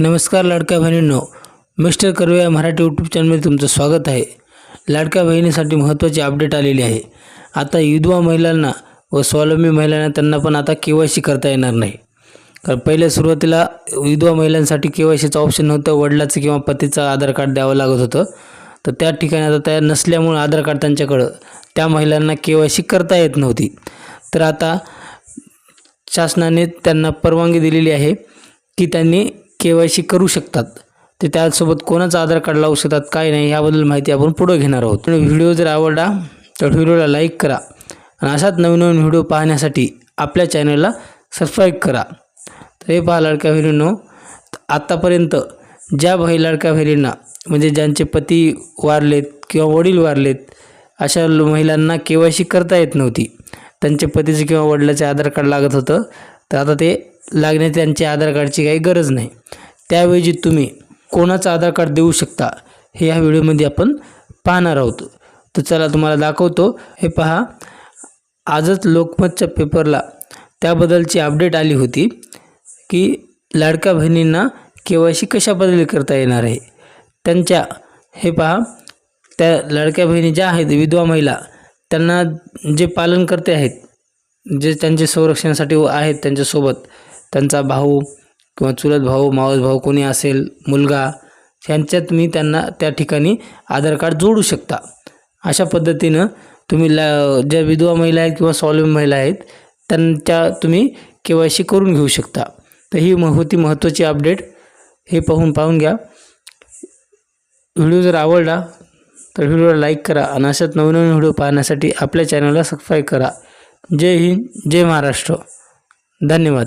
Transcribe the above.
नमस्कार लाडक्या बहिणींनो मिस्टर कर्वे या मराठी यूट्यूब चॅनलमध्ये तुमचं स्वागत आहे. लाडक्या बहिणीसाठी महत्त्वाची अपडेट आलेली आहे. आता विधवा महिलांना व स्वावलंबी महिलांना त्यांना पण आता के वाय सी करता येणार नाही. कारण पहिल्या सुरुवातीला विधवा महिलांसाठी के वाय सीचं ऑप्शन नव्हतं वडिलाचं किंवा पतीचं आधार कार्ड द्यावं लागत होतं. तर त्या ठिकाणी आता तयार नसल्यामुळं आधार कार्ड त्यांच्याकडं त्या महिलांना के वाय सी करता येत नव्हती. तर आता शासनाने त्यांना परवानगी दिलेली आहे की त्यांनी के वाय सी करू शकतात. ते त्यासोबत कोणाचं आधार कार्ड लावू शकतात काय नाही याबद्दल माहिती आपण पुढं घेणार आहोत. व्हिडिओ जर आवडला तर व्हिडिओला लाईक करा. आणि अशाच नवीन नवीन व्हिडिओ पाहण्यासाठी आपल्या चॅनलला सबस्क्राईब करा. तर हे पहा लाडक्या बहिणींनो आत्तापर्यंत ज्या भाई लाडक्या बहिणींना म्हणजे ज्यांचे पती वारलेत किंवा वडील वारलेत अशा महिलांना के वाय सी करता येत नव्हती. त्यांच्या पतीचं किंवा वडिलाचे आधार कार्ड लागत होतं. तर आता ते लागणे त्यांच्या आधार कार्डची काही गरज नाही. त्याऐवजी तुम्ही कोणाचं आधार कार्ड देऊ शकता हे या व्हिडिओमध्ये आपण पाहणार आहोत. तर चला तुम्हाला दाखवतो. हे पहा आजच लोकमतच्या पेपरला त्याबद्दलची अपडेट आली होती की लाडक्या बहिणींना के वाय सी कशा पद्धतीने करता येणार आहे? त्यांच्या हे पहा त्या लाडक्या बहिणी ज्या आहेत विधवा महिला त्यांना जे पालन करते आहेत जे त्यांचे संरक्षणासाठी आहेत त्यांच्यासोबत त्यांचा भाऊ किंवा चुलत भाऊ मावस भाऊ कोणी असेल मुलगा ह्यांच्यात तुम्ही त्यांना त्या ठिकाणी आधार कार्ड जोडू शकता. अशा पद्धतीनं तुम्ही ला ज्या विधवा महिला आहेत किंवा स्वावलंबी महिला आहेत त्यांच्या तुम्ही के वाय सी करून घेऊ शकता. तर ही म होती महत्त्वाची अपडेट. हे पाहून पाहून घ्या. व्हिडिओ जर आवडला तर व्हिडिओला लाईक करा आणि अशाच नवनवीन व्हिडिओ पाहण्यासाठी आपल्या चॅनलला सबस्क्राईब करा. जय हिंद जय महाराष्ट्र. धन्यवाद.